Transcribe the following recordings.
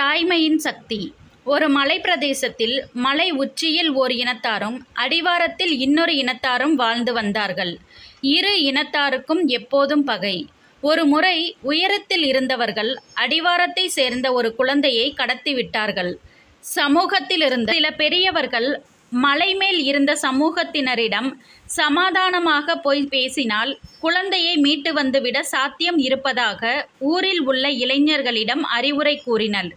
தாய்மையின் சக்தி. ஒரு மலைப்பிரதேசத்தில் மலை உச்சியில் ஓர் இனத்தாரும் அடிவாரத்தில் இன்னொரு இனத்தாரும் வாழ்ந்து வந்தார்கள். இரு இனத்தாருக்கும் எப்போதும் பகை. ஒரு முறை உயரத்தில் இருந்தவர்கள் அடிவாரத்தை சேர்ந்த ஒரு குழந்தையை கடத்திவிட்டார்கள் சமூகத்தில் இருந்த சில பெரியவர்கள் மலை மேல் இருந்த சமூகத்தினரிடம் சமாதானமாக போய் பேசினால் குழந்தையை மீட்டு வந்துவிட சாத்தியம் இருப்பதாக ஊரில் உள்ள இளைஞர்களிடம் அறிவுரை கூறினர்.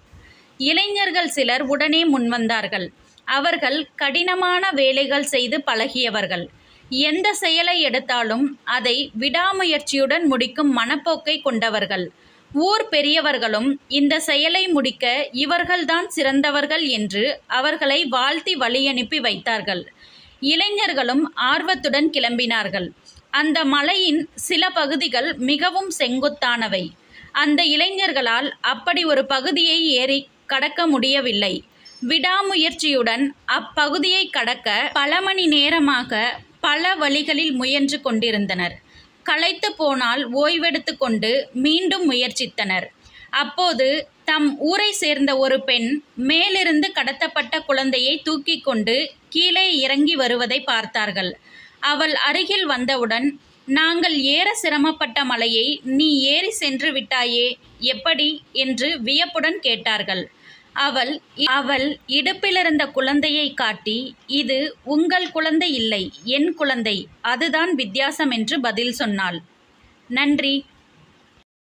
இளைஞர்கள் சிலர் உடனே முன்வந்தார்கள். அவர்கள் கடினமான வேலைகள் செய்து பழகியவர்கள். எந்த செயலை எடுத்தாலும் அதை விடாமுயற்சியுடன் முடிக்கும் மனப்போக்கை கொண்டவர்கள். ஊர் பெரியவர்களும் இந்த செயலை முடிக்க இவர்கள்தான் சிறந்தவர்கள் என்று அவர்களை வாழ்த்தி வழியனுப்பி வைத்தார்கள். இளைஞர்களும் ஆர்வத்துடன் கிளம்பினார்கள். அந்த மலையின் சில பகுதிகள் மிகவும் செங்குத்தானவை. அந்த இளைஞர்களால் அப்படி ஒரு பகுதியை ஏறி கடக்க முடியவில்லை. விடாமுயற்சியுடன் அப்பகுதியை கடக்க பல மணி நேரமாக பல வழிகளில் முயன்று கொண்டிருந்தனர். களைத்து போனால் ஓய்வெடுத்து கொண்டு மீண்டும் முயற்சித்தனர். அப்போது தம் ஊரை சேர்ந்த ஒரு பெண் மேலிருந்து கடத்தப்பட்ட குழந்தையை தூக்கி கொண்டு கீழே இறங்கி வருவதை பார்த்தார்கள். அவள் அருகில் வந்தவுடன் நாங்கள் ஏற சிரமப்பட்ட மலையை நீ ஏறி சென்று விட்டாயே எப்படி? என்று வியப்புடன் கேட்டார்கள். அவள் அவள் இடுப்பிலிருந்த குழந்தையை காட்டி இது உங்கள் குழந்தை இல்லை என் குழந்தை அதுதான் வித்தியாசம் என்று பதில் சொன்னாள். நன்றி.